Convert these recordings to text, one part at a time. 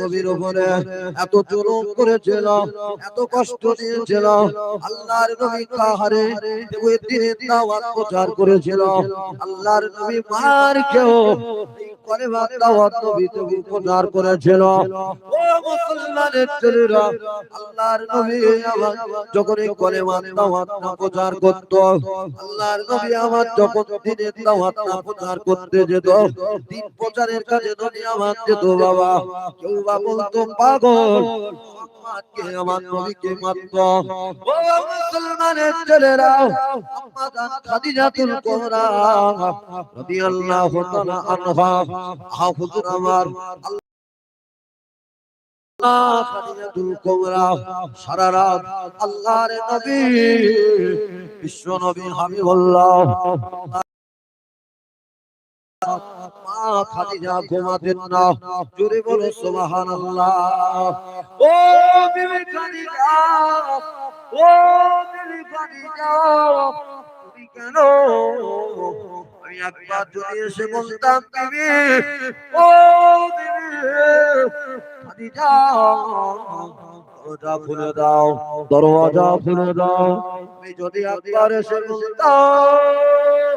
নবীর উপরে এত জুলুম করেছিল, এত কষ্ট দিয়েছিল, আল্লাহর নবী কাহারে দিনের দাওয়াত প্রচার করেছিল, আল্লাহর নবী মার কেউ নবী নবী আমার যখন নবী দিনের দাওয়াত প্রচার করতে যেত, দিন প্রচারের কাজে দুনিয়া আমার যেত বাবা, কেউ বা বলতো পাগল মোহাম্মদকে আমার নবীকে মারত। ও মুসলমানের ছেলেরা আম্মা খাদিজাতুল কুবরা। রাদিয়াল্লাহু তাআলা আনহা। আহা আমার আল্লাহ খাদিজাতুল কুবরা। সারা রাত আল্লাহর নবী বিশ্ব নবী হাবিবুল্লাহ। মা খাদিজা ঘুমাতেন না। জোরে বলো সুবহানাল্লাহ। ও বিবি খাদিজা, ও বিবি খাদিজা, তুমি কেন? আমি একবার যদি এসে বলতাম দাও, দরওয়াজা খুলে দাও। যদি একবার এসে বলতাম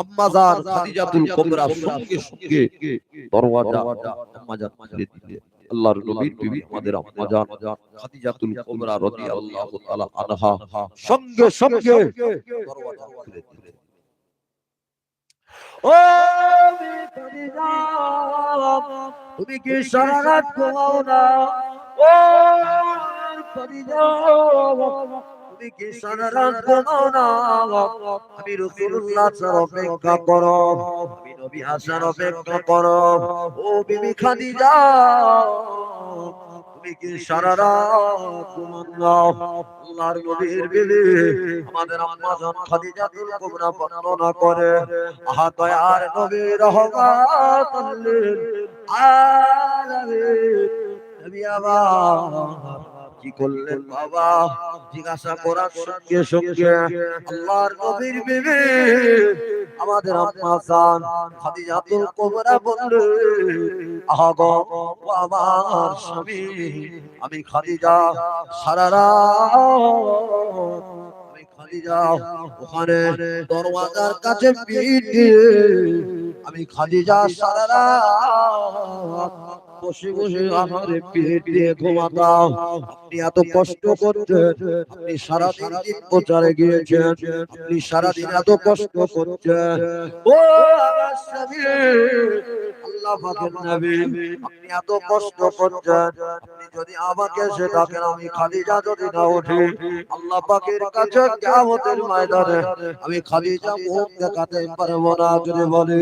আম্মাজান খাদিজাতুল কুবরা সঙ্গে সঙ্গে দরওয়াজা আম্মাজান খুলে দিতেন আল্লাহর নবীর বিবি আমাদের আম্মাজান খাদিজাতুল কুবরা রাদিয়াল্লাহু তাআলা আনহা সঙ্গে সঙ্গে দরওয়াজা খুলে দিতেন ও খাদিজা তুমি কি সারা রাত ঘুমাও না? ও খাদিজা তুমি কি সারা রাত ঘুমাও না আমি অপেক্ষা করো আমি নবী আসার অপেক্ষা করো। ও বিবি খাদিজা তুমি কি সারা রাত ঘুমান? আল্লাহর নবীর বিবি আমাদের আম্মা জান খাদিজা কুবরা বর্ণনা করে আহা দয়ার নবী রহমাত লিল আলামিন। নবী আমার কি করলেন বাবা? জিজ্ঞাসা করার সঙ্গে সঙ্গে আল্লাহর নবীর বিবি, আমাদের আম্মা জান খাদিজাতুল কুবরা বললেন আহা গো ও আমার স্বামী, আমি খাদিজা, সারা রাত ওখানে দরওয়াজার কাছে পিঠ আমি খাদিজা সারা রাত বসে বসে আমার পেট দিয়ে ঘুমাতাম। আপনি এত কষ্ট করছেন, আপনি সারাদিন দিন প্রচারে গিয়েছেন, আপনি সারাদিন এত কষ্ট করছেন। ও যদি আমি না উঠি, আল্লাহ কাছে মুখ দেখাতে পারব না, যদি বলি।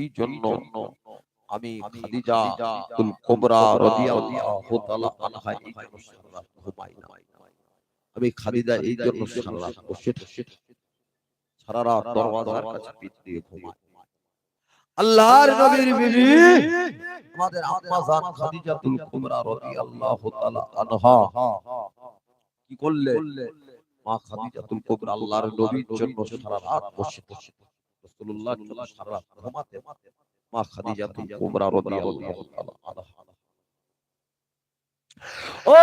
এই জন্য আমি খাদিজা তুল কুবরা রাদিয়াল্লাহু তাআলা আনহা এই জন্য সারা ঘুমাই না। আমি খাদিজা এই জন্য রাত বসে বসে সারা রাত দরওয়াজার কাছে পিঠ দিয়ে ঘুমাই। আল্লাহর নবীর বিবি আমাদের আম্মা জান খাদিজাতুল কুবরা রাদিয়াল্লাহু তাআলা আনহা। কি করলে? মা খাদিজাতুল কুবরা আল্লাহর নবীর জন্য সারা রাত বসে বসে রাসূলুল্লাহ সারা ঘুমাতে মা খাদিজাতুল কুবরা রাদিয়াল্লাহু আনহা। ও